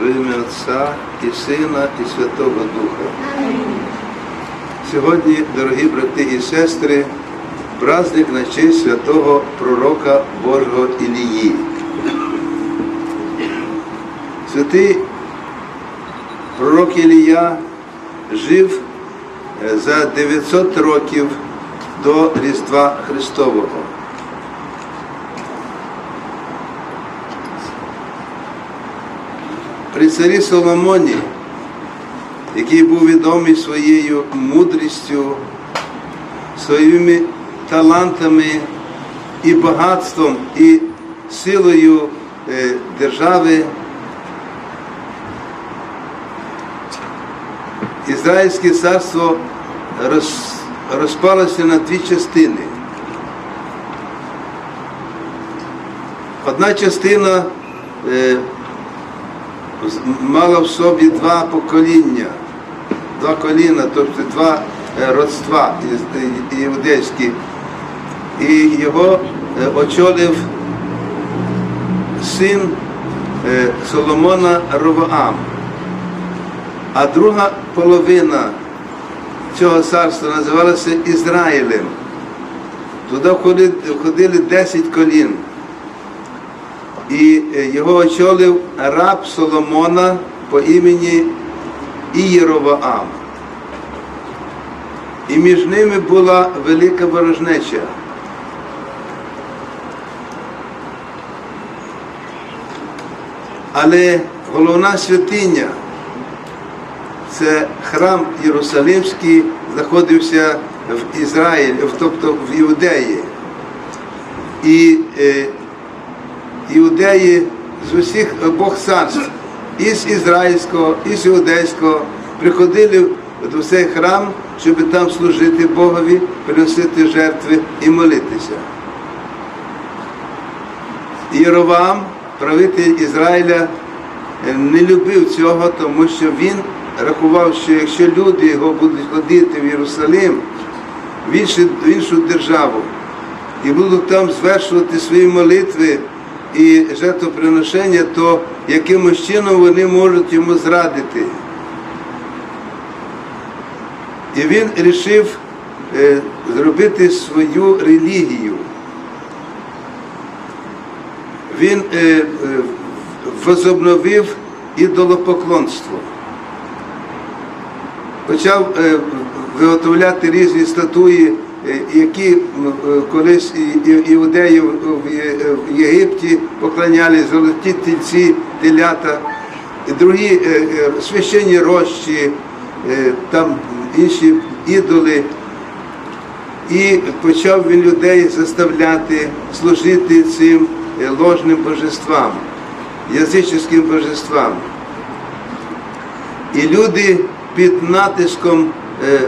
В ім'я Отця і Сина, і Святого Духа. Сьогодні, дорогі брати і сестри, праздник на честь святого пророка Божого Ілії. Святий пророк Ілія жив е, за 900 років до Різдва Христового. При царі Соломоні, який був відомий своєю мудрістю, своїми талантами і багатством, і силою е, держави, Ізраїльське царство роз, розпалося на дві частини. Одна частина е, мала в собі два покоління, два коліна, тобто два е, родства і- іудейські. І його е, очолив син е, Соломона Ровоам. А друга половина цього царства називалася Ізраїлем. Туди входили 10 колін. І е, його очолив раб Соломона по імені Ієровоам. І між ними була велика ворожнеча. Але головна святиня це храм Єрусалимський знаходився в Ізраїлі, тобто в Іудеї. І е, іудеї з усіх обох царств, із ізраїльського, і з іудейського, приходили до цей храм, щоб там служити Богові, приносити жертви і молитися. Єровам, правитель Ізраїля, е, не любив цього, тому що він рахував, що якщо люди його будуть ходити в Єрусалим, в іншу державу, і будуть там звершувати свої молитви і жертвоприношення, то якимось чином вони можуть йому зрадити. І він вирішив е, зробити свою релігію. Він е, е, возобновив ідолопоклонство. Почав виготовляти різні статуї, які е, колись іудеї в Єгипті поклоняли золоті тільці, телята, другі е, е, священні рощі, е, там інші ідоли. І почав він людей заставляти служити цим е, ложним божествам, язичницьким божествам. І люди під натиском е,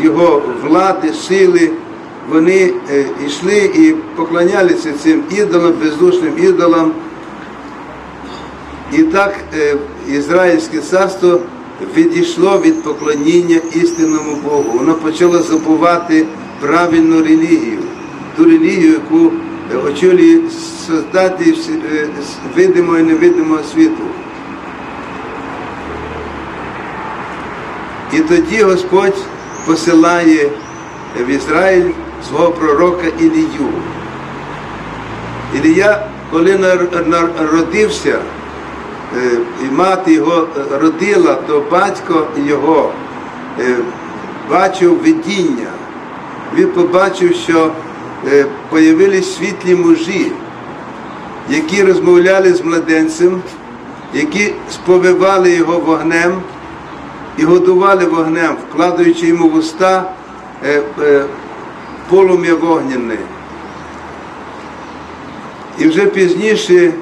його влади, сили, вони е, йшли і поклонялися цим ідолам, бездушним ідолам. І так е, Ізраїльське царство відійшло від поклоніння істинному Богу. Воно почало забувати правильну релігію, ту релігію, яку е, очолює создати видимого і невидимого світу. І тоді Господь посилає в Ізраїль свого пророка Ілію. Ілія, коли нар- народився, е, і мати його родила, то батько його е, бачив видіння. Він побачив, що е, появились світлі мужі, які розмовляли з младенцем, які сповивали його вогнем і годували вогнем, вкладаючи йому в уста е, е, полум'я вогняне. І вже пізніше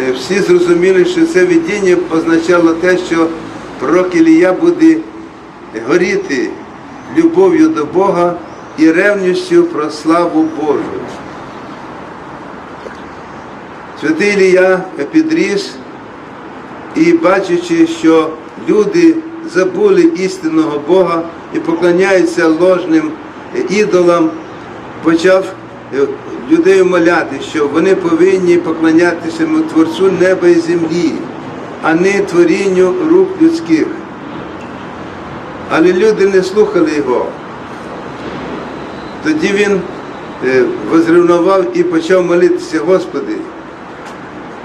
е, всі зрозуміли, що це видіння означало те, що пророк Ілія буде горіти любов'ю до Бога і ревністю про славу Божу. Святий Ілія підріс і бачачи, що люди забули істинного Бога і поклоняються ложним ідолам, почав е, людей умоляти, що вони повинні поклонятися Творцю неба і землі, а не творінню рук людських. Але люди не слухали його. Тоді він е, возревнував і почав молитися, Господи.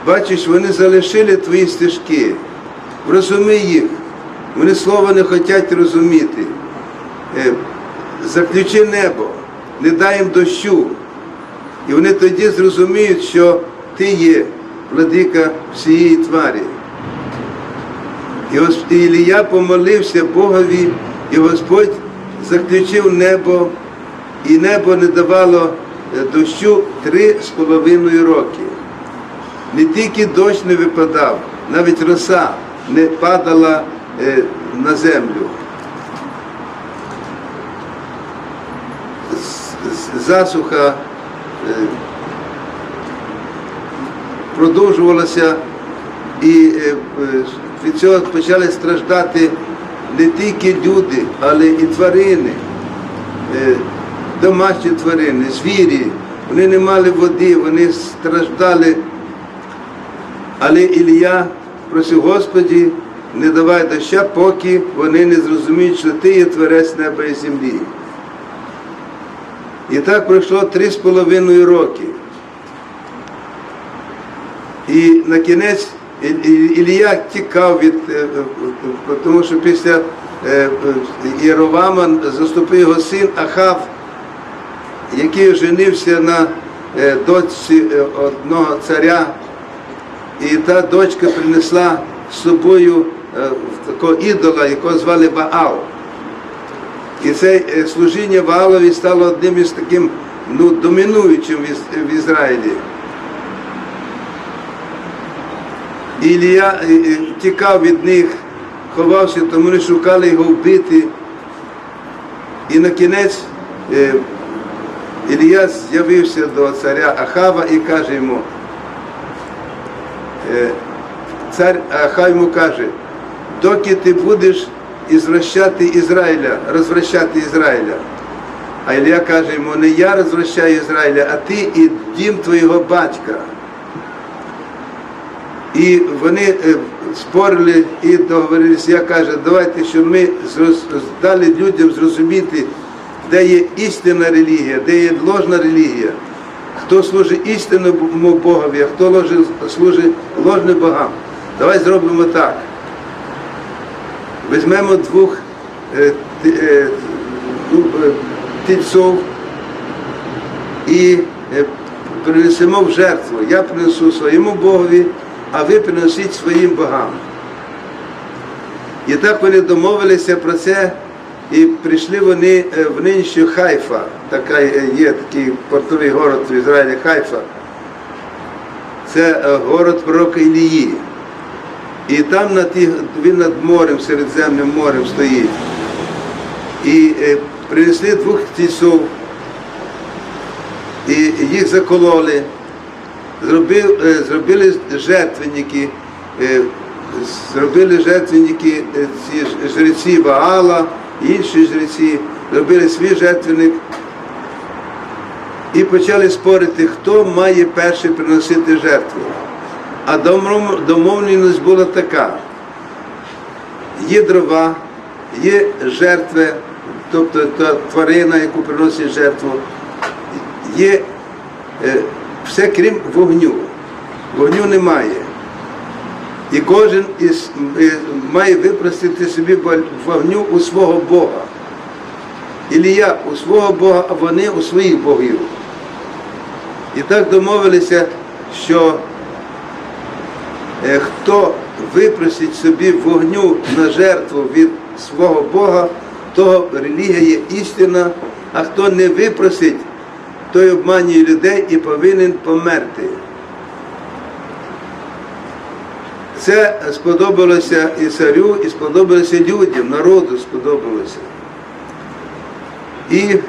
Бачиш, вони залишили твої стежки. Врозумій їх. Вони слова не хочуть розуміти. Е, Заключи небо, не дай їм дощу. І вони тоді зрозуміють, що ти є владика всієї тварі. І ось Ілія помолився Богові, і Господь заключив небо, і небо не давало е, дощу три з половиною роки. Не тільки дощ не випадав, навіть роса не падала е, на землю. Засуха е, продовжувалася, і е, від цього почали страждати не тільки люди, але і тварини, домашні тварини, звірі. Вони не мали води, вони страждали. Але Ілія просив Господі, не давай доща, поки вони не зрозуміють, що ти є творець неба і землі. І так пройшло три з половиною роки. І на кінець Ілія тікав від, е, е, е, тому що після Єровама заступив його син Ахав, який женився на дочці одного царя. І та дочка принесла з собою е, такого ідола, якого звали Ваал. І це е, служіння Ваалові стало одним із таким ну, домінуючим в Із- в Ізраїлі. І Ілія е, тікав від них, ховався, тому вони шукали його вбити. І на кінець Ілія з'явився до царя Ахава і каже йому, цар Ахав йому каже, доки ти будеш ізвращати Ізраїля, розвращати Ізраїля. А Ілля каже йому, не я розвращаю Ізраїля, а ти і дім твого батька. І вони е, спорили і договорилися. Я каже, давайте, щоб ми дали людям зрозуміти, де є істинна релігія, де є ложна релігія, хто служить істинному Богові, а хто служить ложним богам. Давай зробимо так. Візьмемо двох е, т- е, ну, е, тільців і принесемо в жертву. Я принесу своєму Богові, а ви приносіть своїм богам. І так вони домовилися про це, і прийшли вони е, в нинішню Хайфа, така є такий портовий город в Ізраїлі Хайфа. Це е, город пророка Ілії. І там на ті, він над морем, Середземним морем стоїть. І е, принесли двох тісов, і їх закололи, зробив, зробили жертвенники, зробили жертвенники ці жреці Ваала, інші жреці, зробили свій жертвенник і почали спорити, хто має перший приносити жертву. А домовленість була така. Є дрова, є жертви, тобто та тварина, яку приносить жертву, є е, все крім вогню. Вогню немає. І кожен із, має випростити собі вогню у свого Бога. Ілія у свого Бога, а вони у своїх богів. І так домовилися, що Е, хто випросить собі вогню на жертву від свого Бога, того релігія є істина, а хто не випросить, той обманює людей і повинен померти. Це сподобалося і царю, і сподобалося людям, народу сподобалося. І е,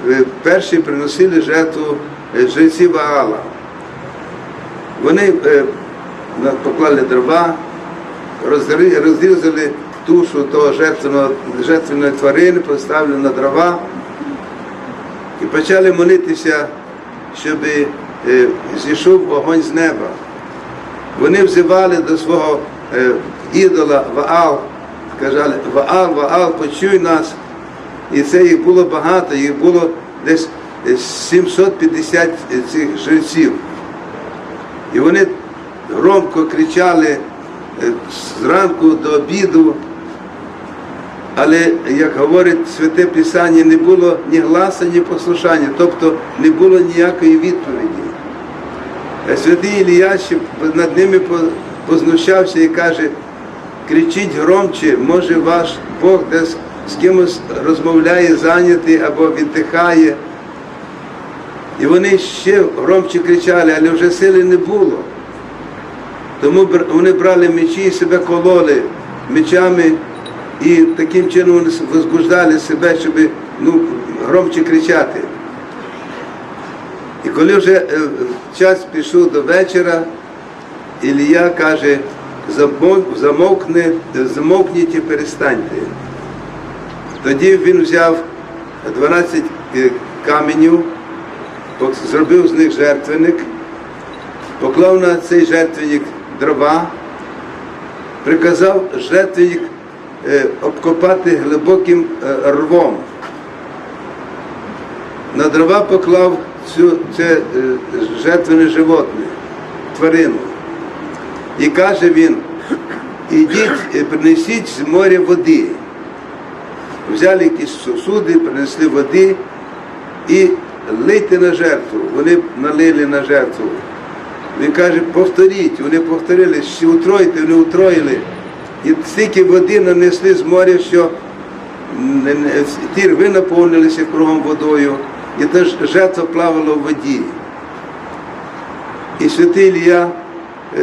перші приносили жертву е, жреці Ваала. Вони е, поклали дрова, розрізали тушу того жертвеної тварини, поставили на дрова і почали молитися, щоб зійшов вогонь з неба. Вони взивали до свого ідола Ваал, казали, Ваал, Ваал, почуй нас. І це їх було багато, їх було десь е, 750 цих жреців. І вони громко кричали е, зранку до обіду, але, як говорить Святе Писання, не було ні гласа, ні послушання, тобто не було ніякої відповіді. Е, Святий Ілія ще над ними познущався і каже, кричіть громче, може ваш Бог десь з кимось розмовляє, зайнятий або віддихає. І вони ще громче кричали, але вже сили не було. Тому вони брали мечі і себе кололи мечами, і таким чином вони возбуждали себе, щоб ну, громче кричати. І коли вже е, час пішов до вечора, Ілія каже, «Замов- замовкни, замовкніть і перестаньте. Тоді він взяв 12 е, каменів, зробив з них жертвенник, поклав на цей жертвенник дрова, приказав жертвенник е, обкопати глибоким е, рвом. На дрова поклав цю, це жертвене животне, тварину. І каже він, ідіть, е, принесіть з моря води. Взяли якісь сосуди, принесли води і лийте на жертву. Вони налили на жертву. Він каже, повторіть, вони повторили, ще утроїте, вони утроїли. І стільки води нанесли з моря, що ті рви наповнилися кругом водою, і та жертва плавала в воді. І святий Ілля е,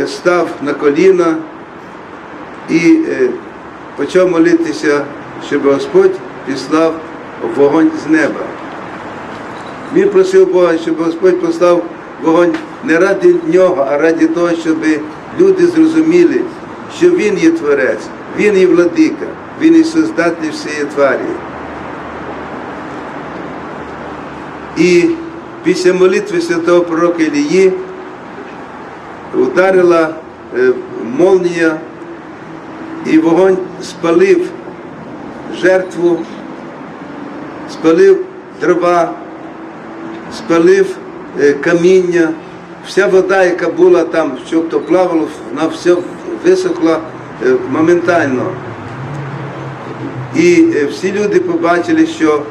став на коліна і е, почав молитися, щоб Господь післав вогонь з неба. Він просив Бога, щоб Господь послав вогонь не ради нього, а ради того, щоб люди зрозуміли, що Він є Творець, Він є владика, Він є Создатель всієї тварі. І після молитви святого пророка Ілії ударила е, молнія, і вогонь спалив жертву, спалив дрова, спалив е, каміння, вся вода, яка була там, що то плавало, вона все висохла е, моментально. І всі люди побачили, що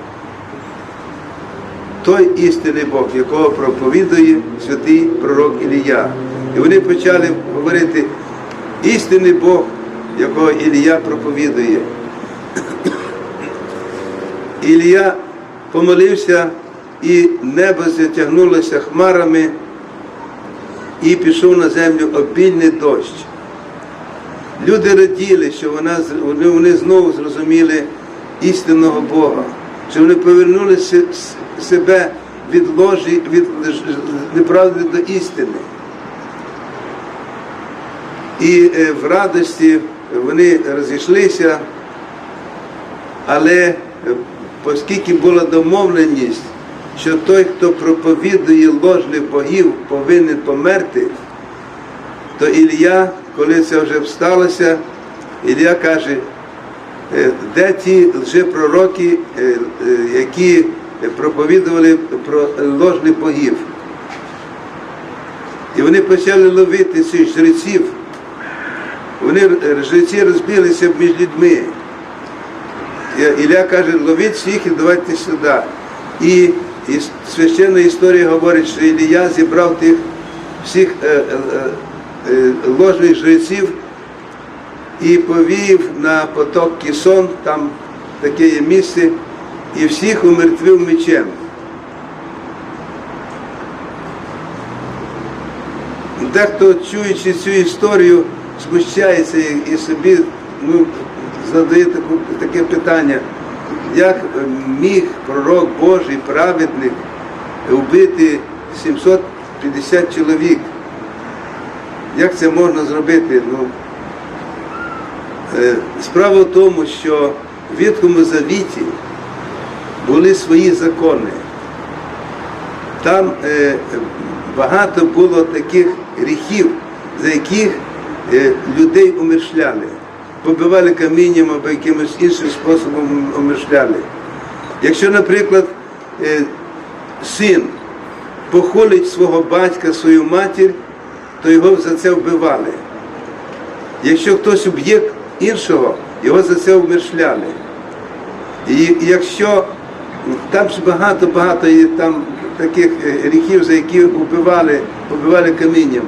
той істинний Бог, якого проповідує святий пророк Ілія. І вони почали говорити, істинний Бог, якого Ілія проповідує. Ілія помолився, і небо затягнулося хмарами, і пішов на землю обільний дощ. Люди раділи, що вона, вони, знову зрозуміли істинного Бога, що вони повернули се- с- себе від ложі, від неправди до істини. І е, в радості вони розійшлися, але е, оскільки була домовленість, що той, хто проповідує ложних богів, повинен померти, то Ілля, коли це вже сталося, Ілля каже, е, де ті лжепророки, які проповідували про ложних богів. І вони почали ловити цих жреців. Вони жреці розбилися між людьми. Ілля каже, ловіть всіх і давайте сюди. І, і священна історія говорить, що Ілія зібрав тих всіх е, е, е, ложних жреців і повів на поток Кісон, там таке є місце, і всіх умертвив мечем. Дехто, чуючи цю історію, смущається і, собі ну, задає таку, таке питання, як міг пророк Божий, праведник, вбити 750 чоловік? Як це можна зробити? Ну, е, справа в тому, що в Віткому Завіті були свої закони. Там е, багато було таких гріхів, за яких е, людей умершляли. побивали камінням або якимось іншим способом омишляли. Якщо, наприклад, е, син похолить свого батька, свою матір, то його за це вбивали. Якщо хтось уб'є іншого, його за це вмершляли. І якщо там ж багато-багато є там таких е, гріхів, за які вбивали, побивали камінням.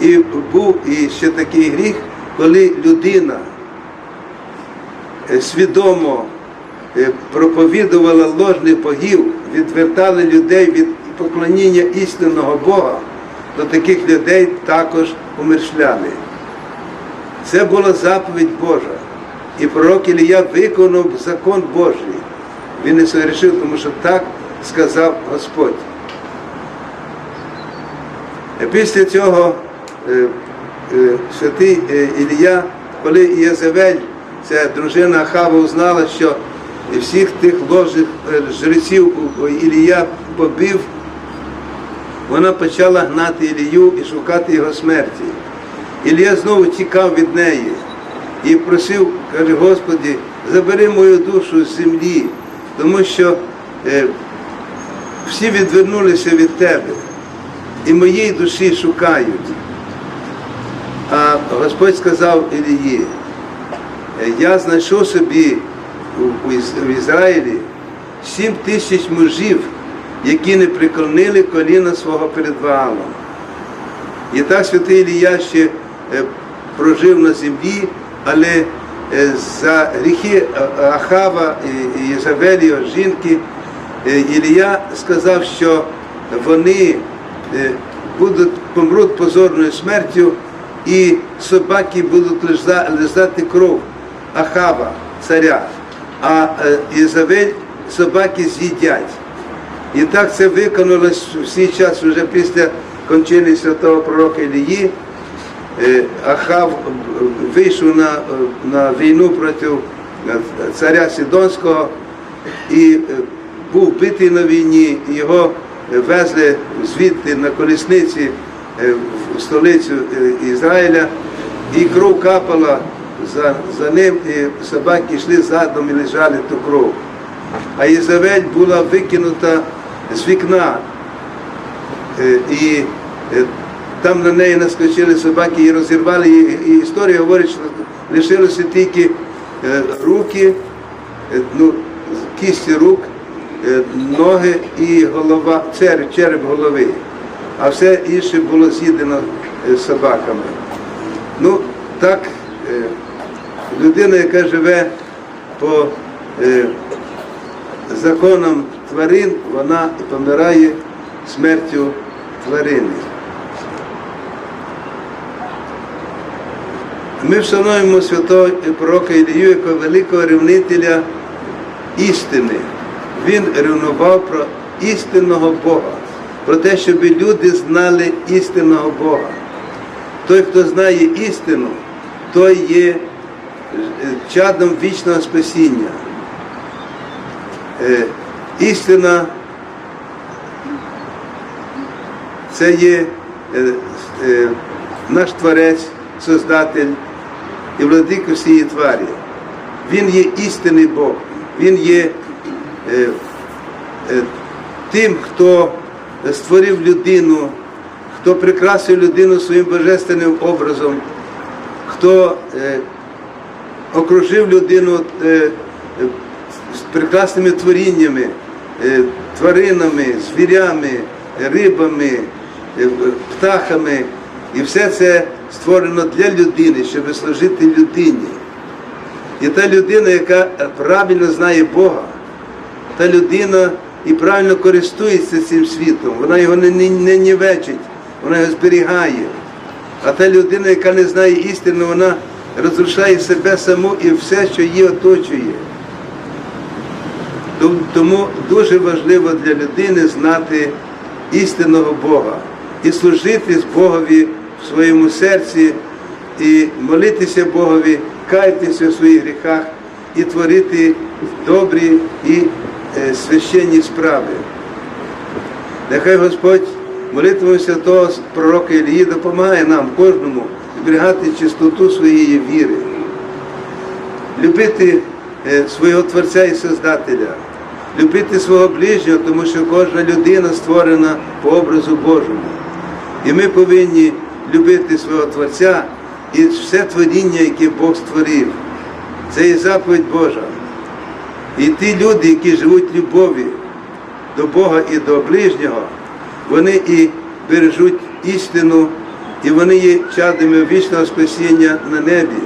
І був і ще такий гріх, коли людина е, свідомо е, проповідувала ложних богів, відвертали людей від поклоніння істинного Бога, то таких людей також умершляли. Це була заповідь Божа. І пророк Ілія виконав закон Божий. Він не согрішив, тому що так сказав Господь. Після цього е, е, святий е, Ілія, коли Єзавель, ця дружина Ахава, узнала, що всіх тих ложних е, жреців Ілія побив, вона почала гнати Ілію і шукати його смерті. Ілія знову тікав від неї і просив, каже, Господі, забери мою душу з землі, тому що е, всі відвернулися від тебе і моєї душі шукають. А Господь сказав Ілії, «Е, я знайшов собі в Ізраїлі сім тисяч мужів, які не приклонили коліна свого перед Ваалом. І так святий Ілія ще е, прожив на землі, але за гріхи Ахава і- і Єзавелі, його жінки, е, Ілія сказав, що вони е, будуть, помруть позорною смертю, і собаки будуть лиза- лизати кров Ахава, царя, а е, Єзавель собаки з'їдять. І так це виконалось в свій час вже після кончини святого пророка Ілії. Е, Ахав вийшов на, на війну проти е, царя Сідонського і е, був битий на війні, його везли звідти на колісниці е, в столицю е, Ізраїля, і кров капала за, за ним, і собаки йшли задом і лежали ту кров. А Єзавель була викинута з вікна. Е, І е, там на неї наскочили собаки і розірвали її. І історія говорить, що лишилося тільки е, руки, е, ну, кісті рук, е, ноги і голова, череп, череп голови. А все інше було з'їдено собаками. Ну, так, людина, яка живе по законам тварин, вона помирає смертю тварини. Ми вшануємо святого пророка Ілію як великого ревнителя істини. Він ревнував про істинного Бога, про те, щоб люди знали істинного Бога. Той, хто знає істину, той є е, чадом вічного спасіння. Е, Істина це є е, наш Творець, Создатель і владика всієї тварі. Він є істинний Бог, Він є е, е, тим, хто створив людину, хто прикрасив людину своїм божественним образом, хто е, окружив людину е, з прекрасними творіннями, е, тваринами, звірями, рибами, е, птахами. І все це створено для людини, щоб служити людині. І та людина, яка правильно знає Бога, та людина і правильно користується цим світом, вона його не, не, нівечить, вона його зберігає. А та людина, яка не знає істину, вона розрушає себе саму і все, що її оточує. Тому дуже важливо для людини знати істинного Бога і служити Богові своєму серці, і молитися Богові, каятися в своїх гріхах і творити добрі і е, священні справи. Нехай Господь молитвою святого пророка Ілії допомагає нам, кожному, зберігати чистоту своєї віри, любити е, свого Творця і Создателя, любити свого ближнього, тому що кожна людина створена по образу Божому. І ми повинні любити свого Творця і все творіння, яке Бог створив. Це є заповідь Божа. І ті люди, які живуть в любові до Бога і до ближнього, вони і бережуть істину, і вони є чадами вічного спасіння на небі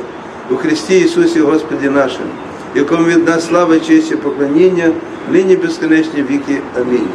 у Христі Ісусі Господі нашим, якому від нас слава, честь і поклоніння, нині безконечні віки. Амінь.